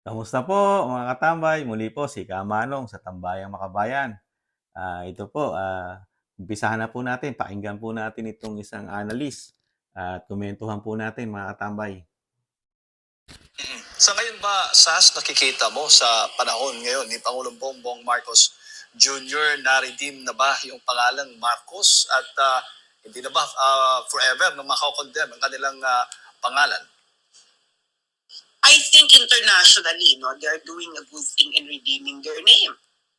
Kamusta po mga katambay? Muli po si Kamanong sa Tambayang Makabayan. Ah, ito po, ah, umpisahan na po natin. Pakinggan po natin itong isang analyst at kumentuhan po natin mga katambay. Sa ngayon ba, Sas, nakikita mo sa panahon ngayon ni Pangulong Bongbong Marcos Jr. na-redeem na ba yung pangalang Marcos at ah, hindi na ba ah, forever na makakondemn ang kanilang ah, pangalan? I think internationally, no, they are doing a good thing in redeeming their name,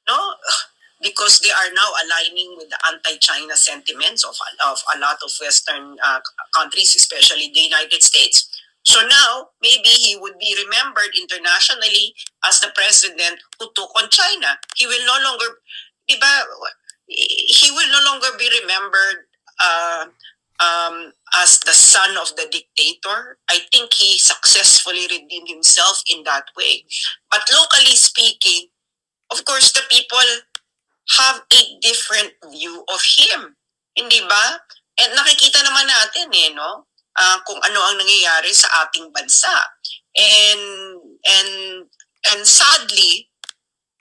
no, because they are now aligning with the anti-China sentiments of of a lot of Western uh, countries, especially the United States. So now, maybe he would be remembered internationally as the president who took on China. He will no longer, di ba, he will no longer be remembered uh, um, as the son of the dictator. I think he successfully redeemed himself in that way. But locally speaking, of course, the people have a different view of him. Hindi ba? At nakikita naman natin eh, no? Ah, kung ano ang nangyayari sa ating bansa. And and and sadly,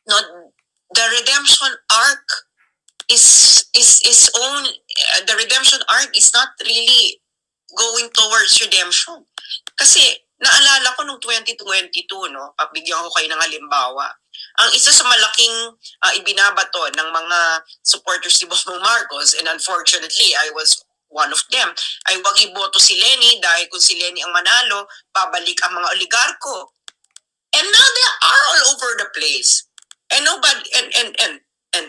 no, the redemption arc is is is only uh, the redemption arc is not really going towards redemption. Kasi naalala ko nung 2022 no, pabigyan ko kayo ng halimbawa. Ang isa sa malaking uh, ibinabato ng mga supporters ni Bongbong Marcos and unfortunately I was one of them ay wag iboto si Lenny dahil kung si Lenny ang manalo, babalik ang mga oligarko. And now they are all over the place. And nobody and and and and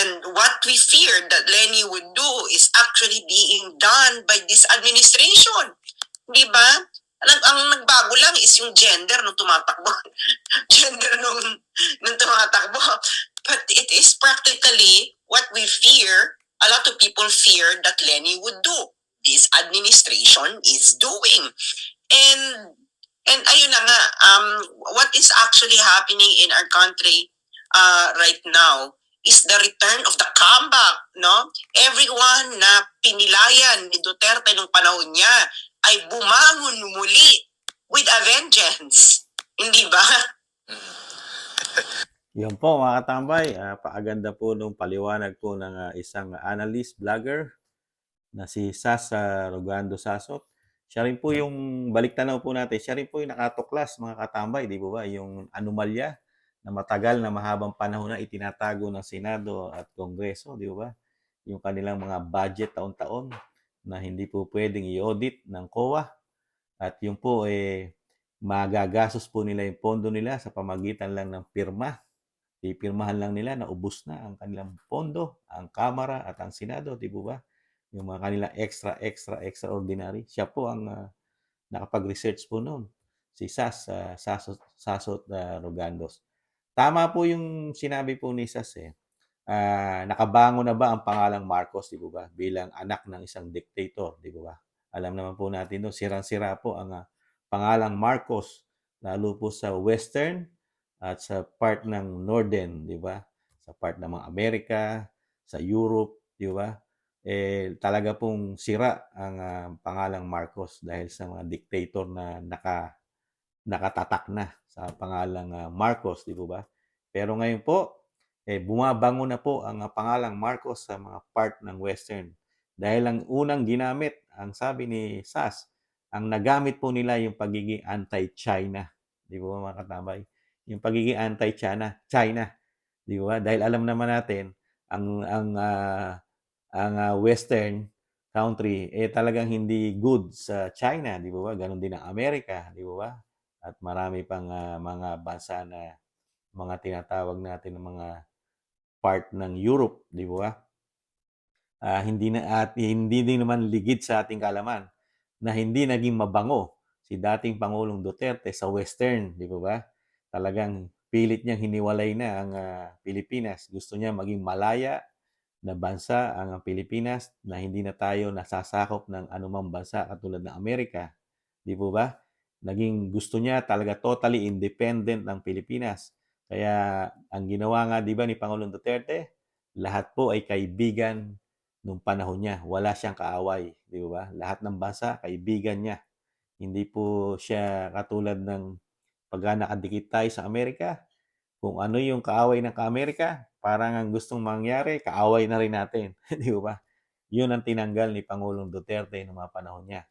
and what we feared that Lenny would do is actually being done by this administration. Di ba? Ang, ang nagbago lang is yung gender nung tumatakbo. gender nung, nung tumatakbo. But it is practically what we fear, a lot of people fear that Lenny would do. This administration is doing. And and ayun na nga, um, what is actually happening in our country uh, right now is the return of the comeback, no? Everyone na pinilayan ni Duterte nung panahon niya ay bumangon muli with a vengeance. Hindi ba? Yan po mga katambay, ah, paaganda po nung paliwanag po ng ah, isang analyst, vlogger na si Sas ah, Rogando Sasot. Siya rin po yung baliktanaw po natin, siya rin po yung nakatuklas mga katambay, di ba ba? Yung anomalya na matagal na mahabang panahon na itinatago ng Senado at Kongreso, di ba? Yung kanilang mga budget taon-taon na hindi po pwedeng i-audit ng COA. At yung po eh magagasos po nila yung pondo nila sa pamagitan lang ng pirma. Pipirmahan lang nila na ubos na ang kanilang pondo, ang Kamara at ang Senado, di ba? Yung mga kanilang extra, extra, extraordinary. Siya po ang ah, nakapag-research po noon. Si Sas, ah, Sasot, Sasot ah, Rogandos. Tama po yung sinabi po ni Sas eh. Ah, nakabango na ba ang pangalang Marcos, di ba? Bilang anak ng isang dictator, di ba? Alam naman po natin doon, sirang-sira po ang ah, pangalang Marcos, lalo po sa Western at sa part ng Northern, di ba? Sa part ng mga Amerika, sa Europe, di ba? Eh, talaga pong sira ang ah, pangalang Marcos dahil sa mga dictator na naka, nakatatak na sa pangalang ah, Marcos, di ba? Pero ngayon po, eh, bumabango na po ang ah, pangalang Marcos sa mga part ng Western. Dahil ang unang ginamit, ang sabi ni Sas, ang nagamit po nila yung pagiging anti-China. Di ba mga katambay? Yung pagiging anti-China, China. Di ba? Dahil alam naman natin, ang ang ah, ang ah, Western country eh talagang hindi good sa China, di ba? Ganon din ang Amerika, di ba? At marami pang ah, mga bansa na mga tinatawag natin ng mga part ng Europe, di ba? Ah, hindi na at hindi din naman ligid sa ating kalaman na hindi naging mabango si dating Pangulong Duterte sa Western, di ba? Talagang pilit niyang hiniwalay na ang ah, Pilipinas. Gusto niya maging malaya na bansa ang Pilipinas na hindi na tayo nasasakop ng anumang bansa katulad ng Amerika. Di ba? Naging gusto niya talaga totally independent ng Pilipinas. Kaya ang ginawa nga, di ba, ni Pangulong Duterte, lahat po ay kaibigan nung panahon niya. Wala siyang kaaway, di ba? Lahat ng bansa, kaibigan niya. Hindi po siya katulad ng pagka nakadikit tayo sa Amerika, kung ano yung kaaway ng ka-Amerika, parang ang gustong mangyari, kaaway na rin natin. Di ba? Yun ang tinanggal ni Pangulong Duterte noong mga panahon niya.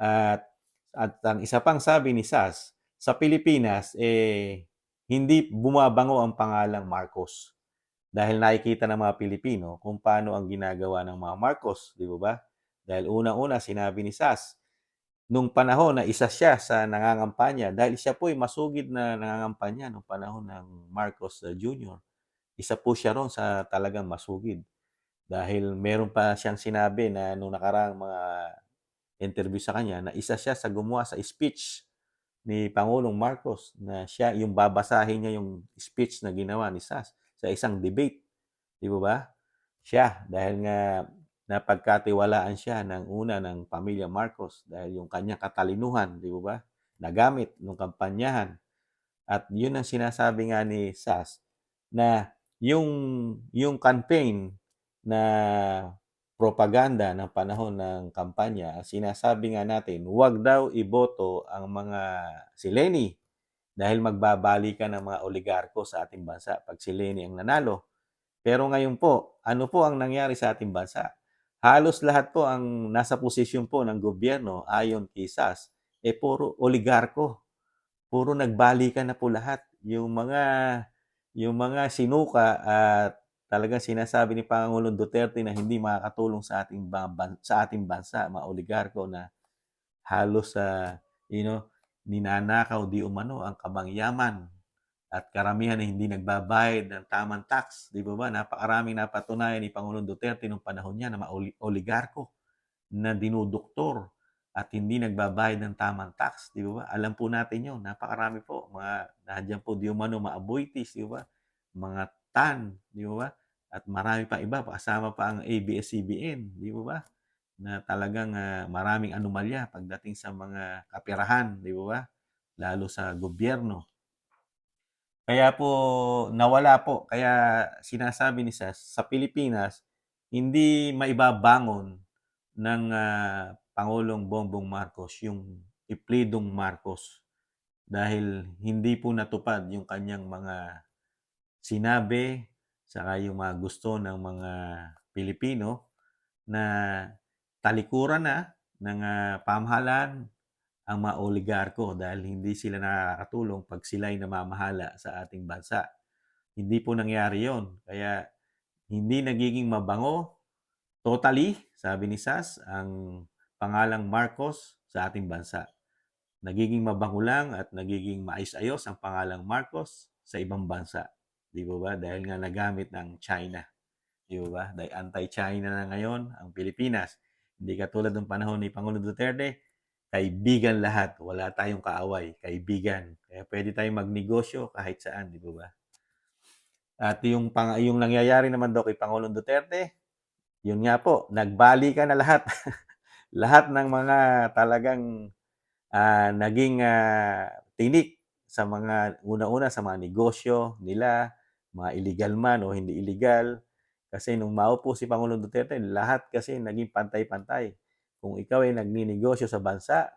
At, at ang isa pang sabi ni Sas, sa Pilipinas, eh, hindi bumabango ang pangalang Marcos. Dahil nakikita ng mga Pilipino kung paano ang ginagawa ng mga Marcos, di ba ba? Dahil unang-una, sinabi ni Sas, nung panahon na isa siya sa nangangampanya, dahil siya po ay masugid na nangangampanya nung panahon ng Marcos uh, Jr. Isa po siya ron sa talagang masugid. Dahil meron pa siyang sinabi na nung nakaraang mga interview sa kanya, na isa siya sa gumawa sa speech ni Pangulong Marcos na siya yung babasahin niya yung speech na ginawa ni Sas sa isang debate. Di ba ba? Siya, dahil nga napagkatiwalaan siya ng una ng pamilya Marcos dahil yung kanyang katalinuhan, di ba ba? Nagamit nung kampanyahan. At yun ang sinasabi nga ni Sas na yung yung campaign na propaganda ng panahon ng kampanya, sinasabi nga natin, huwag daw iboto ang mga si Lenny dahil magbabali ka ng mga oligarko sa ating bansa pag si Lenny ang nanalo. Pero ngayon po, ano po ang nangyari sa ating bansa? Halos lahat po ang nasa posisyon po ng gobyerno ayon kay SAS, eh puro oligarko. Puro nagbalikan na po lahat. Yung mga yung mga sinuka at talagang sinasabi ni Pangulong Duterte na hindi makakatulong sa ating sa ating bansa, mga oligarko na halos sa you know, ninanakaw di umano ang kamangyaman at karamihan na hindi nagbabayad ng tamang tax. Di ba ba? Napakaraming napatunayan ni Pangulong Duterte nung panahon niya na mga oli- oligarko na dinuduktor at hindi nagbabayad ng tamang tax. Di ba ba? Alam po natin yun. Napakarami po. Mga, nandiyan po di umano, mga aboitis, di ba? Mga tan, di ba? At marami pa iba, kasama pa ang ABS-CBN, di ba? Na talagang ah, maraming anomalya pagdating sa mga kapirahan, di ba? Lalo sa gobyerno. Kaya po nawala po. Kaya sinasabi ni Sas, sa Pilipinas, hindi maibabangon ng ah, Pangulong Bongbong Marcos yung iplidong Marcos dahil hindi po natupad yung kanyang mga sinabi saka yung mga gusto ng mga Pilipino na talikuran na ng ah, pamahalaan ang mga oligarko dahil hindi sila nakakatulong pag sila ay namamahala sa ating bansa. Hindi po nangyari yon. Kaya hindi nagiging mabango totally, sabi ni Sas, ang pangalang Marcos sa ating bansa. Nagiging mabango lang at nagiging maayos-ayos ang pangalang Marcos sa ibang bansa. Di ba ba? Dahil nga nagamit ng China. Di ba ba? Dahil anti-China na ngayon ang Pilipinas. Hindi katulad ng panahon ni Pangulong Duterte, kaibigan lahat. Wala tayong kaaway. Kaibigan. Kaya pwede tayong magnegosyo kahit saan, di ba ba? At yung, pang, yung nangyayari naman daw kay Pangulong Duterte, yun nga po, nagbali ka na lahat. lahat ng mga talagang ah, naging ah, tinik sa mga una-una sa mga negosyo nila, mga illegal man o hindi illegal. Kasi nung maupo si Pangulong Duterte, lahat kasi naging pantay-pantay. Kung ikaw ay nagninegosyo sa bansa,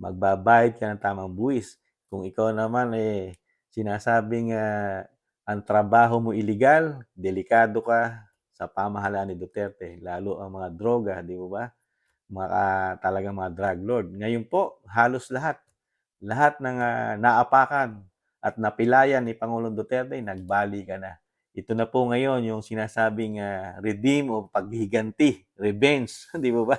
magbabayad ka ng tamang buwis. Kung ikaw naman eh sinasabing ah, ang trabaho mo illegal, delikado ka sa pamahalaan ni Duterte, lalo ang mga droga, di mo ba? Mga talagang mga drug lord. Ngayon po, halos lahat, lahat ng ah, naapakan at napilayan ni Pangulong Duterte, nagbali ka na. Ito na po ngayon yung sinasabing ah, redeem o paghiganti, revenge, di ba ba?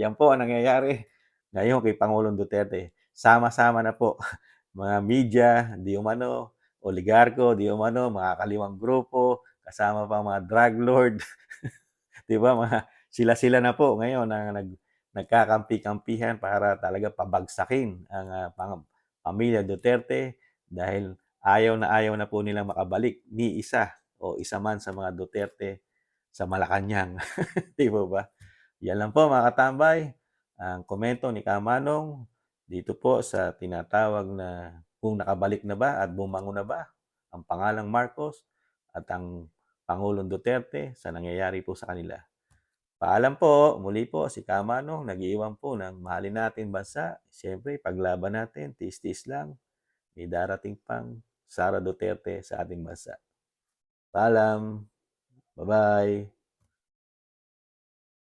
Yan po ang nangyayari ngayon kay Pangulong Duterte. Sama-sama na po mga media, di umano, oligarko, di umano, mga kaliwang grupo, kasama pa mga drug lord. di ba? Mga sila-sila na po ngayon ang nag, nagkakampi-kampihan para talaga pabagsakin ang pang, pamilya Duterte dahil ayaw na ayaw na po nilang makabalik ni isa o isa man sa mga Duterte sa Malacanang. di ba ba? Yan lang po mga katambay. Ang komento ni Kamanong dito po sa tinatawag na kung nakabalik na ba at bumango na ba ang pangalang Marcos at ang Pangulong Duterte sa nangyayari po sa kanila. Paalam po, muli po si Kamanong, nag-iiwan po ng mahalin natin bansa. Siyempre, paglaban natin, tis-tis lang. May darating pang Sara Duterte sa ating bansa. Paalam. Bye-bye.